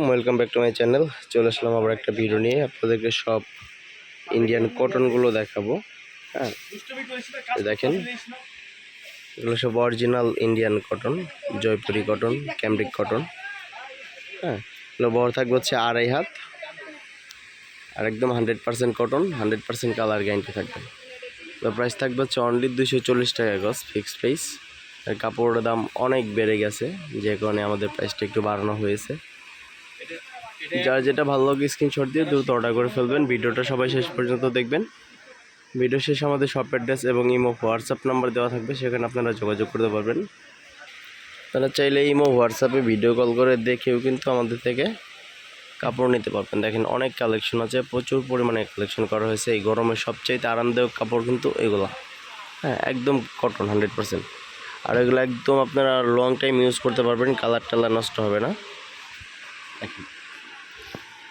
Welcome back to my channel চলে আসলাম আবার একটা ভিডিও নিয়ে। আপনাদেরকে সব ইন্ডিয়ান কটনগুলো দেখাবো। হ্যাঁ দেখেন। এগুলো সব original Indian cotton Jaipuri cotton cambric cotton হ্যাঁ বড় থাকবে হচ্ছে আড়াই হাত। আর একদম hundred percent cotton hundred percent colour guarantee থাকবে। প্রাইস থাকবে হচ্ছে অনলি দুশো চল্লিশ টাকা গজ ফিক্সড প্রাইস আর কাপড়ের দাম অনেক বেড়ে গেছে। যে কারণে আমাদের প্রাইসটা একটু বাড়ানো হয়েছে। যার যেটা ভালো লাগে স্ক্রিনশট দিয়ে দ্রুত অর্ডার করে ফেলবেন। ভিডিওটা সবাই শেষ পর্যন্ত দেখবেন। ভিডিও শেষে আমাদের শপ অ্যাড্রেস এবং ইমো হোয়াটসঅ্যাপ নাম্বার দেওয়া থাকবে, সেখানে আপনারা যোগাযোগ করতে পারবেন। তারা চাইলে ইমো হোয়াটসঅ্যাপে ভিডিও কল করে দেখেও কিন্তু আমাদের থেকে কাপড় নিতে পারবেন। দেখেন অনেক কালেকশন আছে, প্রচুর পরিমাণে কালেকশন করা হয়েছে। এই গরমে সবচাইতে আরামদায়ক কাপড় কিন্তু এগুলো। হ্যাঁ একদম কটন হান্ড্রেড পার্সেন্ট আর এগুলো একদম আপনারা লং টাইম ইউজ করতে পারবেন কালার টালার নষ্ট হবে না।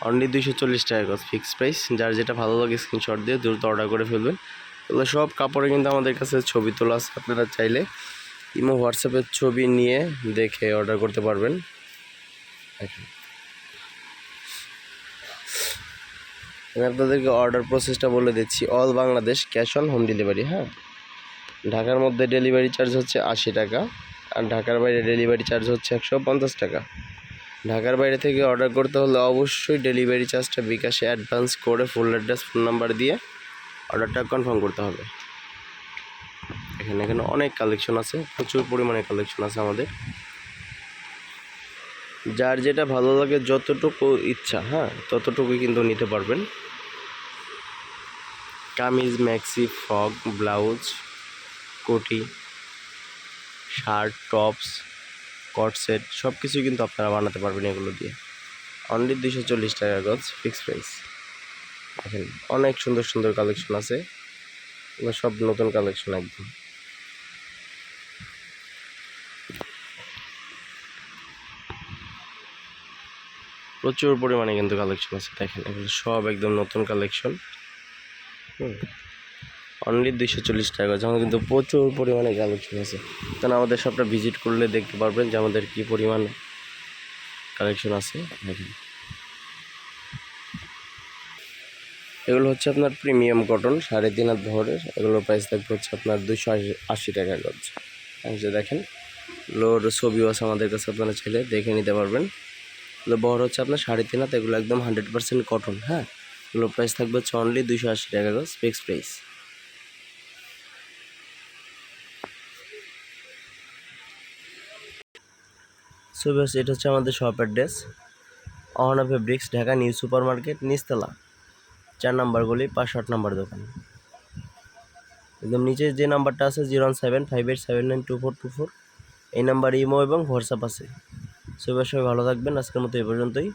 অনলি দুইশো চল্লিশ টাকা গজ ফিক্সড প্রাইস যার যেটা ভালো লাগে স্ক্রিনশট দিয়ে দ্রুত অর্ডার করে ফেলবেন। এগুলো সব কাপড়ে কিন্তু আমাদের কাছে ছবি তোলা আছে, আপনারা চাইলে ইমো হোয়াটসঅ্যাপের ছবি নিয়ে দেখে অর্ডার করতে পারবেন। আমি আপনাদেরকে অর্ডার প্রসেসটা বলে দিচ্ছি। All Bangladesh cash on home delivery হ্যাঁ? ঢাকার মধ্যে ডেলিভারি চার্জ হচ্ছে আশি টাকা আর ঢাকার বাইরে ডেলিভারি চার্জ হচ্ছে একশো পঞ্চাশ টাকা। ঢাকার বাইরে থেকে অর্ডার করতে হলে অবশ্যই ডেলিভারি চার্জটা বিকাশে অ্যাডভান্স করে ফুল অ্যাড্রেস, ফোন নাম্বার দিয়ে অর্ডারটা কনফার্ম করতে হবে। এখানে এখানে অনেক কালেকশন আছে, প্রচুর পরিমাণে কালেকশন আছে আমাদের। যার যেটা ভালো লাগে, যতটুকু ইচ্ছা হ্যাঁ ততটুকুই কিন্তু নিতে পারবেন। কামিজ, ম্যাক্সি, ফ্রক, ব্লাউজ, কোটি, শার্ট, টপস কট সেট সব কিছুই কিন্তু আপনারা বানাতে পারবেন এগুলো দিয়ে। অনলি দুশো চল্লিশ টাকা গজ ফিক্সড প্রাইস দেখেন, অনেক সুন্দর সুন্দর কালেকশন আছে। এগুলো সব নতুন কালেকশন একদম। প্রচুর পরিমাণে কিন্তু কালেকশন আছে। দেখেন, এগুলো সব একদম নতুন কালেকশন হুম। অনলি দুইশো চল্লিশ টাকা যেমন কিন্তু প্রচুর পরিমাণে কালেকশন আছে। তাহলে আমাদের সবটা ভিজিট করলে দেখতে পারবেন যে আমাদের কী পরিমাণ কালেকশন আছে। এগুলো হচ্ছে আপনার প্রিমিয়াম কটন সাড়ে তিন হাত ভরের। এগুলোর প্রাইস থাকবে হচ্ছে আপনার দুশো আশি টাকা গজ যে দেখেন লোর ছবিও আছে আমাদের কাছে আপনারা ছেলে দেখে নিতে পারবেন। এগুলো বহর হচ্ছে আপনার সাড়ে তিন হাত, এগুলো একদম হান্ড্রেড পার্সেন্ট কটন হ্যাঁ? এগুলোর প্রাইস থাকবে হচ্ছে অনলি দুশো আশি টাকা গজ ফিক্স প্রাইস সো এটা হচ্ছে আমাদের shop address Ahona fabrics Dhaka new super market নিস্তলা চার নাম্বার গলি পাঁচশো আট নাম্বার দোকান। একদম নিচে যে নাম্বারটা আছে, zero one seven, five eight seven nine two four two four. এই নাম্বার ইমো এবং হোয়াটসঅ্যাপ আছে। সবাই সবাই ভালো থাকবেন। আজকের মতো এই পর্যন্তই।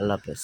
আল্লাহ হাফেজ।